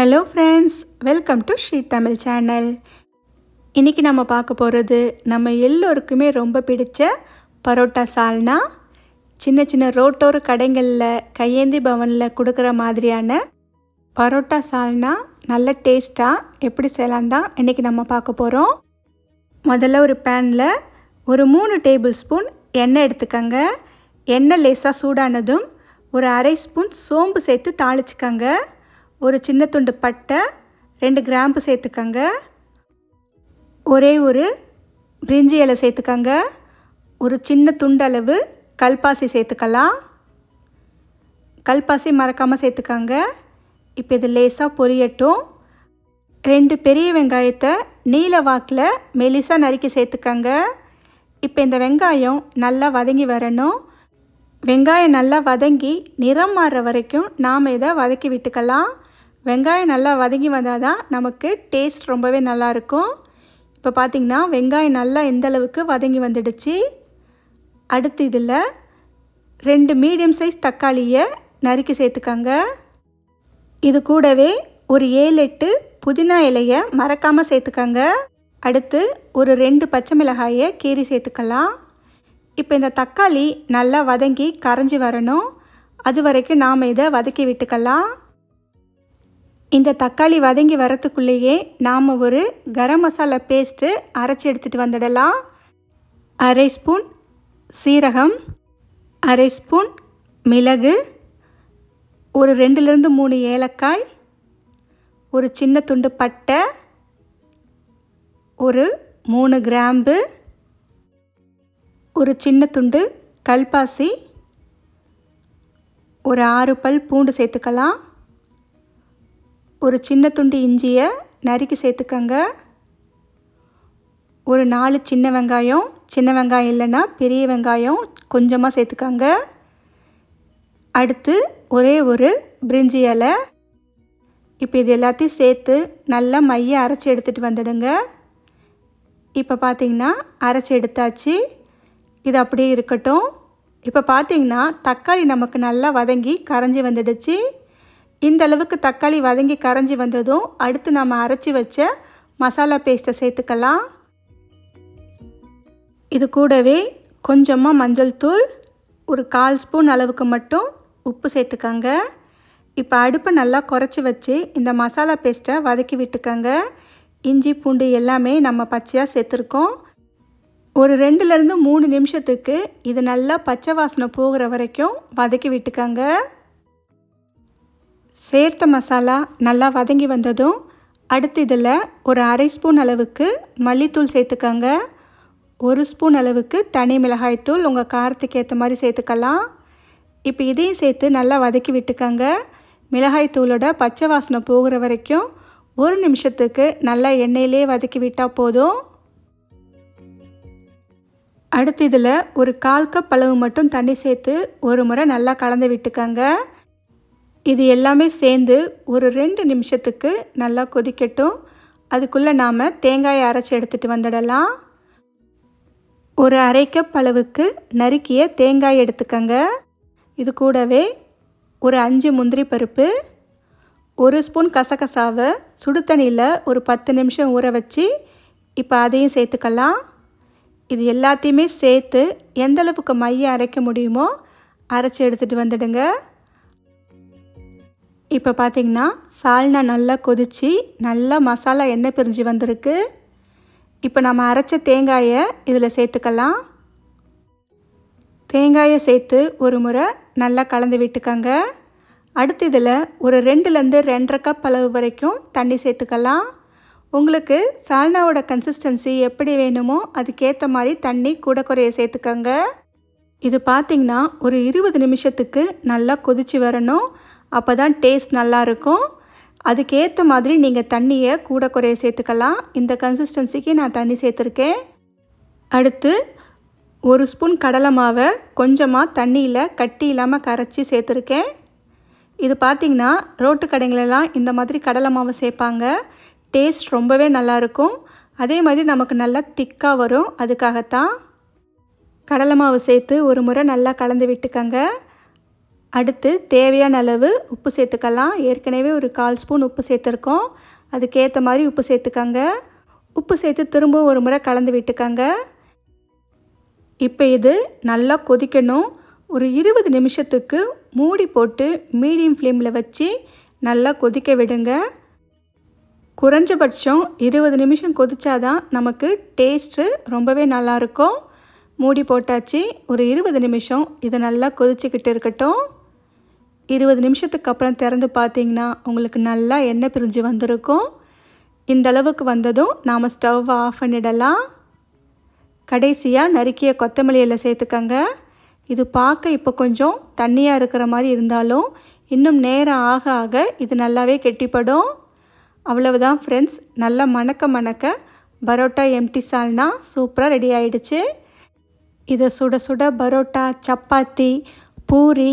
Hello friends welcome to Sri Tamil channel இன்றைக்கி நம்ம பார்க்க போகிறது நம்ம எல்லோருக்குமே ரொம்ப பிடிச்ச பரோட்டா சால்னா. சின்ன சின்ன ரோட்டோர கடைகளில் கையேந்தி பவனில் கொடுக்குற மாதிரியான பரோட்டா சால்னா நல்ல டேஸ்ட்டாக எப்படி செய்யலாம் தான் இன்றைக்கி நம்ம பார்க்க போகிறோம் முதல்ல ஒரு பேனில் ஒரு மூணு டேபிள் ஸ்பூன் எண்ணெய் எடுத்துக்கோங்க. எண்ணெய் லேசாக சூடானதும் ஒரு அரை ஸ்பூன் சோம்பு சேர்த்து தாளிச்சுக்கங்க. ஒரு சின்ன துண்டு பட்டை ரெண்டு கிராம்பு சேர்த்துக்கோங்க. ஒரே ஒரு பிரிஞ்சி இலை சேர்த்துக்கோங்க. ஒரு சின்ன துண்டளவு கல்பாசி சேர்த்துக்கலாம். கல்பாசி மறக்காமல் சேர்த்துக்கோங்க. இப்போ இது லேசாக பொரியட்டும். ரெண்டு பெரிய வெங்காயத்தை நீல வாக்கில் மெலிசாக நறுக்கி சேர்த்துக்கோங்க. இப்போ இந்த வெங்காயம் நல்லா வதங்கி வரணும். வெங்காயம் நல்லா வதங்கி நிறம் மாறுற வரைக்கும் நாம் இதை வதக்கி விட்டுக்கலாம். வெங்காயம் நல்லா வதங்கி வந்தால் தான் நமக்கு டேஸ்ட் ரொம்பவே நல்லாயிருக்கும். இப்போ பார்த்திங்கன்னா வெங்காயம் நல்லா எந்த அளவுக்கு வதங்கி வந்துடுச்சு? அடுத்து இதில் ரெண்டு மீடியம் சைஸ் தக்காளியை நறுக்கி சேர்த்துக்கோங்க. இது கூடவே ஒரு ஏழு எட்டு புதினா இலையை மறக்காமல் சேர்த்துக்கோங்க. அடுத்து ஒரு ரெண்டு பச்சை மிளகாயை கீரி சேர்த்துக்கலாம். இப்போ இந்த தக்காளி நல்லா வதங்கி கரைஞ்சி வரணும். அது வரைக்கும் நாம் இதை வதக்கி விட்டுக்கலாம். இந்த தக்காளி வதங்கி வரத்துக்குள்ளேயே நாம் ஒரு கரம் மசாலா பேஸ்ட்டு அரைச்சி எடுத்துகிட்டு வந்துடலாம். அரை ஸ்பூன் சீரகம் அரை ஸ்பூன் மிளகு ஒரு ரெண்டுலேருந்து மூணு ஏலக்காய் ஒரு சின்ன துண்டு பட்டை ஒரு மூணு கிராம்பு ஒரு சின்ன துண்டு கல்பாசி ஒரு ஆறு பல் பூண்டு சேர்த்துக்கலாம். ஒரு சின்ன துண்டு இஞ்சியை நறுக்கி சேர்த்துக்கங்க. ஒரு நாலு சின்ன வெங்காயம் சின்ன வெங்காயம் இல்லைன்னா பெரிய வெங்காயம் கொஞ்சமாக சேர்த்துக்கங்க. அடுத்து ஒரே ஒரு பிரிஞ்சி இலை. இப்போ இது எல்லாத்தையும் சேர்த்து நல்லா மைய அரைச்சி எடுத்துகிட்டு வந்துடுங்க. இப்போ பார்த்தீங்கன்னா அரைச்சி எடுத்தாச்சு. இது அப்படியே இருக்கட்டும். இப்போ பார்த்தீங்கன்னா தக்காளி நமக்கு நல்லா வதங்கி கரைஞ்சி வந்துடுச்சு. இந்த அளவுக்கு தக்காளி வதங்கி கரைஞ்சி வந்ததும் அடுத்து நம்ம அரைச்சி வச்ச மசாலா பேஸ்ட்டை சேர்த்துக்கலாம். இது கூடவே கொஞ்சமாக மஞ்சள் தூள் ஒரு கால் ஸ்பூன் அளவுக்கு மட்டும் உப்பு சேர்த்துக்கங்க. இப்போ அடுப்பை நல்லா குறைச்சி வச்சு இந்த மசாலா பேஸ்ட்டை வதக்கி விட்டுக்கங்க. இஞ்சி பூண்டு எல்லாமே நம்ம பச்சையாக சேர்த்துருக்கோம். ஒரு ரெண்டுலேருந்து மூணு நிமிஷத்துக்கு இது நல்லா பச்சை வாசனை போகிற வரைக்கும் வதக்கி விட்டுக்கங்க. சேர்த்த மசாலா நல்லா வதங்கி வந்ததும் அடுத்து இதில் ஒரு அரை ஸ்பூன் அளவுக்கு மல்லித்தூள் சேர்த்துக்கங்க. ஒரு ஸ்பூன் அளவுக்கு தனி மிளகாய்த்தூள் உங்கள் காரத்துக்கு ஏற்ற மாதிரி சேர்த்துக்கலாம். இப்போ இதையும் சேர்த்து நல்லா வதக்கி விட்டுக்கங்க. மிளகாய்த்தூளோட பச்சை வாசனை போகிற வரைக்கும் ஒரு நிமிஷத்துக்கு நல்லா எண்ணெயிலே வதக்கி விட்டால் போதும். அடுத்து இதில் ஒரு கால் கப் அளவு மட்டும் தண்ணி சேர்த்து ஒரு முறை நல்லா கலந்து விட்டுக்கங்க. இது எல்லாமே சேர்ந்து ஒரு ரெண்டு நிமிஷத்துக்கு நல்லா கொதிக்கட்டும். அதுக்குள்ளே நாம் தேங்காயை அரைச்சி எடுத்துகிட்டு வந்துடலாம். ஒரு அரை கப் அளவுக்கு நறுக்கிய தேங்காய் எடுத்துக்கங்க. இது கூடவே ஒரு அஞ்சு முந்திரி பருப்பு ஒரு ஸ்பூன் கசகசாவை சுடு தண்ணியில் ஒரு பத்து நிமிஷம் ஊற வச்சு இப்போ அதையும் சேர்த்துக்கலாம். இது எல்லாத்தையுமே சேர்த்து எந்தளவுக்கு மைய அரைக்க முடியுமோ அரைச்சி எடுத்துகிட்டு வந்துடுங்க. இப்போ பார்த்திங்கன்னா சால்னா நல்லா கொதித்து நல்லா மசாலா எண்ணெய் பிரிஞ்சு வந்திருக்கு. இப்போ நம்ம அரைச்ச தேங்காயை இதில் சேர்த்துக்கலாம். தேங்காயை சேர்த்து ஒரு முறை நல்லா கலந்து விட்டுக்கோங்க. அடுத்து இதில் ஒரு ரெண்டுலேருந்து ரெண்டரை கப் அளவு வரைக்கும் தண்ணி சேர்த்துக்கலாம். உங்களுக்கு சால்னாவோட கன்சிஸ்டன்சி எப்படி வேணுமோ அதுக்கேற்ற மாதிரி தண்ணி கூட குறைய சேர்த்துக்கோங்க. இது பார்த்திங்கன்னா ஒரு இருபது நிமிஷத்துக்கு நல்லா கொதித்து வரணும். அப்போ தான் டேஸ்ட் நல்லாயிருக்கும் அதுக்கேற்ற மாதிரி நீங்கள் தண்ணியை கூட குறைய சேர்த்துக்கலாம். இந்த கன்சிஸ்டன்சிக்கு நான் தண்ணி சேர்த்துருக்கேன். அடுத்து ஒரு ஸ்பூன் கடலை மாவை கொஞ்சமாக தண்ணியில் கட்டி இல்லாமல் கரைச்சி சேர்த்துருக்கேன். இது பார்த்திங்கன்னா ரோட்டு கடைங்களெல்லாம் இந்த மாதிரி கடலை மாவை சேர்ப்பாங்க. டேஸ்ட் ரொம்பவே நல்லாயிருக்கும் அதே மாதிரி நமக்கு நல்லா திக்காக வரும். அதுக்காகத்தான் கடலை மாவு சேர்த்து ஒரு முறை நல்லா கலந்து விட்டுக்கங்க. அடுத்து தேவையான அளவு உப்பு சேர்த்துக்கலாம். ஏற்கனவே ஒரு கால் ஸ்பூன் உப்பு சேர்த்துருக்கோம். அதுக்கேற்ற மாதிரி உப்பு சேர்த்துக்கங்க. உப்பு சேர்த்து திரும்ப ஒரு முறை கலந்து விட்டுக்கங்க. இப்போ இது நல்லா கொதிக்கணும். ஒரு இருபது நிமிஷத்துக்கு மூடி போட்டு மீடியம் ஃப்ளேமில் வச்சு நல்லா கொதிக்க விடுங்க. குறைஞ்சபட்சம் இருபது நிமிஷம் கொதிச்சாதான் நமக்கு டேஸ்ட்டு ரொம்பவே நல்லாயிருக்கும் மூடி போட்டாச்சு. ஒரு இருபது நிமிஷம் இதை நல்லா கொதிச்சுக்கிட்டு இருக்கட்டும். இருபது நிமிஷத்துக்கு அப்புறம் திறந்து பார்த்தீங்கன்னா உங்களுக்கு நல்லா எண்ணெய் பிரிஞ்சு வந்திருக்கும். இந்த அளவுக்கு வந்ததும் நாம் ஸ்டவ் ஆஃப் பண்ணிடலாம். கடைசியாக நறுக்கிய கொத்தமல்லியில் சேர்த்துக்கங்க. இது பார்க்க இப்போ கொஞ்சம் தண்ணியாக இருக்கிற மாதிரி இருந்தாலும் இன்னும் நேரம் ஆக ஆக இது நல்லாவே கெட்டிப்படும். அவ்வளவுதான் ஃப்ரெண்ட்ஸ் நல்லா மணக்க மணக்க பரோட்டா எம்டி சால்னா சூப்பராக ரெடி ஆயிடுச்சு. இதை சுட சுட பரோட்டா சப்பாத்தி பூரி